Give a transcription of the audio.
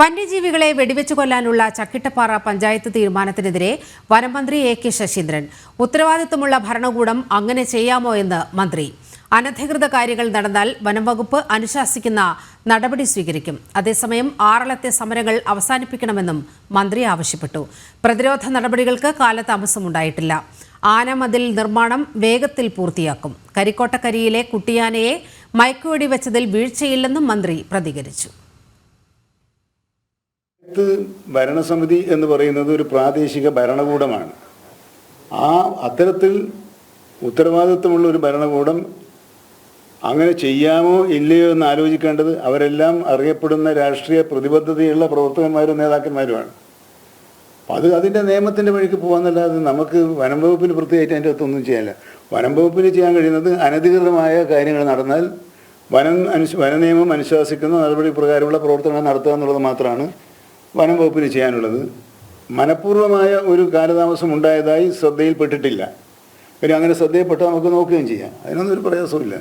വന്യജീവികളെ വെടിവെച്ചു കൊല്ലാനുള്ള ചക്കിട്ടപ്പാറ പഞ്ചായത്ത് തീരുമാനത്തിനെതിരെ വനമന്ത്രി എ കെ ശശീന്ദ്രൻ. ഉത്തരവാദിത്തമുള്ള ഭരണകൂടം അങ്ങനെ ചെയ്യാമോ എന്ന് മന്ത്രി. അനധികൃത കാര്യങ്ങൾ നടന്നാൽ വനംവകുപ്പ് അനുശാസിക്കുന്ന നടപടി സ്വീകരിക്കും. അതേസമയം ആറളത്തെ സമരങ്ങൾ അവസാനിപ്പിക്കണമെന്നും മന്ത്രി ആവശ്യപ്പെട്ടു. പ്രതിരോധ നടപടികൾക്ക് കാലതാമസമുണ്ടായിട്ടില്ല. ആനമതിൽ നിർമ്മാണം വേഗത്തിൽ പൂർത്തിയാക്കും. കരിക്കോട്ടക്കരിയിലെ കുട്ടിയാനയെ മയക്കുവെടി വെച്ചതിൽ വീഴ്ചയില്ലെന്നും മന്ത്രി പ്രതികരിച്ചു. ഭരണസമിതി എന്ന് പറയുന്നത് ഒരു പ്രാദേശിക ഭരണകൂടമാണ്. ആ അത്തരത്തിൽ ഉത്തരവാദിത്വമുള്ള ഒരു ഭരണകൂടം അങ്ങനെ ചെയ്യാമോ ഇല്ലയോ എന്ന് ആലോചിക്കേണ്ടത് അവരെല്ലാം അറിയപ്പെടുന്ന രാഷ്ട്രീയ പ്രതിബദ്ധതയുള്ള പ്രവർത്തകന്മാരും നേതാക്കന്മാരുമാണ്. അത് അതിന്റെ നിയമത്തിന്റെ വഴിക്ക് പോകാന്നല്ലാതെ നമുക്ക് വനം വകുപ്പിന് പ്രത്യേകിച്ച് അതിന്റെ അകത്തൊന്നും ചെയ്യാനില്ല. വനം വകുപ്പിന് ചെയ്യാൻ കഴിയുന്നത് അനധികൃതമായ കാര്യങ്ങൾ നടന്നാൽ വനം അനുശ വനനിയമം അനുശാസിക്കുന്ന നടപടി പ്രകാരമുള്ള പ്രവർത്തനങ്ങൾ നടത്തുക എന്നുള്ളത് മാത്രമാണ് വനം വകുപ്പിന് ചെയ്യാനുള്ളത്. മനഃപൂർവമായ ഒരു കാലതാമസം ഉണ്ടായതായി ശ്രദ്ധയിൽപ്പെട്ടിട്ടില്ല. പിന്നെ അങ്ങനെ ശ്രദ്ധയിൽപ്പെട്ടാൽ നമുക്ക് നോക്കുകയും ചെയ്യാം. അതിനൊന്നും ഒരു പ്രയാസമില്ല